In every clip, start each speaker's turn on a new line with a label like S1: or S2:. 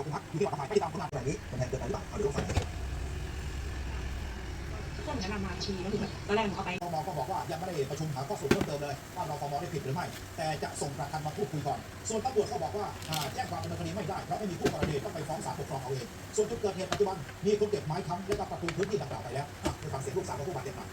S1: ของพักที่ความปลอดไม่ตามผลงาน
S2: แบ
S3: บนี้มังานเกิดอะไรบ้างเป
S2: ล่อาดี๋ยวงก็เหมืนกันมาชีก็คือแตอนแรกผมเข้าไป
S1: คอก็บอกว่ายังไม่ได้ประชุมหาข้อสรุปเพิ่มเติมเลยว่ารอคมได้ผิดหรือไม่ แต่จะส่งประกันมาพูดคุยก่อน ส่วนตำรวจก็บอกว่าแจ้งความดำเนินคดีไม่ได้เพราะไม่มีผู้กรณีต้องไปฟ้องศาลปกครองเอาเองส่วนจุดเกิดเหตุปัจจุบันมีคนเก็บไม้ค้ำและก็ประตูพื้นที่ดังกล่าวไปแล้วไปฟังเสียงลูกสาวของผู้บาดเจ็บมา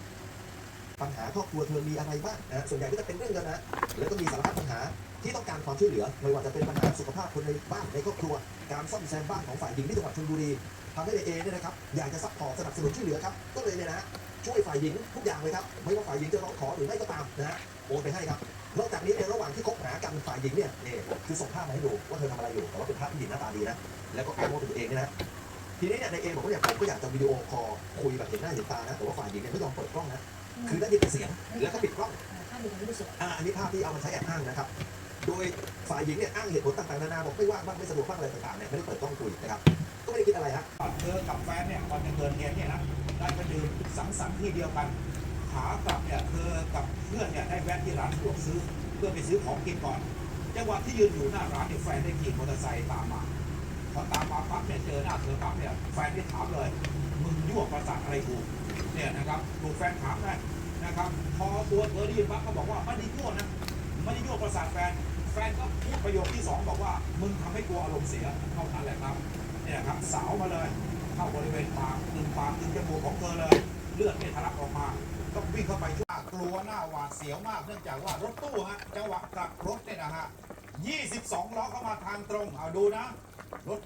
S3: ปัญหาครอบครัวเธอมีอะไรบ้างนะส่วนใหญ่ก็จะเป็นเรื่องเงินนะแล้วก็มีสารพัดปัญหาที่ต้องการความช่วยเหลือ ไม่ว่าจะเป็นปัญหาสุขภาพคนในบ้านในครอบครัว การซ่อมแซมบ้านของฝ่ายหญิงที่จังหวัดชลบุรีทำให้เอเนี่ยนะครับอยากจะซัพพอร์ตสนับสนุนช่วยเหลือครับก็เลยเนี่ยนะช่วยฝ่ายหญิงทุกอย่างเลยครับไม่ว่าฝ่ายหญิงจะร้องขอหรือไม่ก็ตามนะฮะโอนไปให้ครับนอกจากนี้ในระหว่างที่คบหากันฝ่ายหญิงเนี่ยนี่คือส่งภาพมาให้ดูว่าเธอทำอะไรอยู่แต่ว่าเป็นภาพผู้หญิงหน้าตาดีนะแล้วก็อ้างว่าเป็นตัวเองเนี่ยนะทีนี้เนี่ยในเอบอกว่าเนี่ยผมก็อยากจะวิดีโอคอลคุยแบบเห็นหน้าเห็นตานะแต่ว่าฝ่ายหญิงเนี่ยไม่ยอมเปิดกล้องนะ คือได้ยินแต่เสียงแล้วก็ปิดกล้องอ่าอันนี้ภาพที่เอามาใช้แอบอ้างนะครับ โดยฝ่ายหญิงเนี่ยอ้างเหตุผลต่างๆนานาบอกไม่ว่างบ้างไม่สะดวกบ้างอะไรต่างๆเนี่ยไม่ได้เปิดกล้องคุยนะครับก็ไม่ได้คิดอะไรฮะ
S1: เธอกับแฟนเนี่ยก่อนจะเกิดเหตุเนี่ยนะได้ไปดื่มสังสรรค์ที่เดียวกันขากลับเนี่ยเธอกับเพื่อนเนี่ยได้แวะที่ร้านสะดวกซื้อ เพื่อไปซื้อของกินก่อนจังหวะที่ยืนอยู่หน้าร้านเนี่ยแฟนได้ขี่มอเตอร์ไซค์ตามมาพอตามมาปั๊บเนี่ยเจอหน้าเธอปั๊บเนี่ยแฟนได้ถามเลย มึงยั่วประสาทอะไรกูเนี่ยนะครับถูกแฟนถามได้นะครับพอตัวเธอได้ปั๊บก็บอกว่าไม่ได้ยั่วนะไม่ได้ยั่วประสาทแฟน แฟนก็พูดประโยคที่สองบอกว่ามึงทำให้กลัวอารมณ์เสียเท่านั้นแหละครับเนี่ยครับสาวมาเลยเข้าบริเวณปากตึงปากตึงจมูกของเธอเลย เลือดเนี่ยทะลักออกมา ต้องวิ่งเข้าไปช่วยกลัวหน้าหวาดเสียวมากเนื่องจากว่ารถตู้ฮะจังหวะกลับรถเนี่ยนะฮะ22ล้อเข้ามาทางตรงเอาดูนะรถ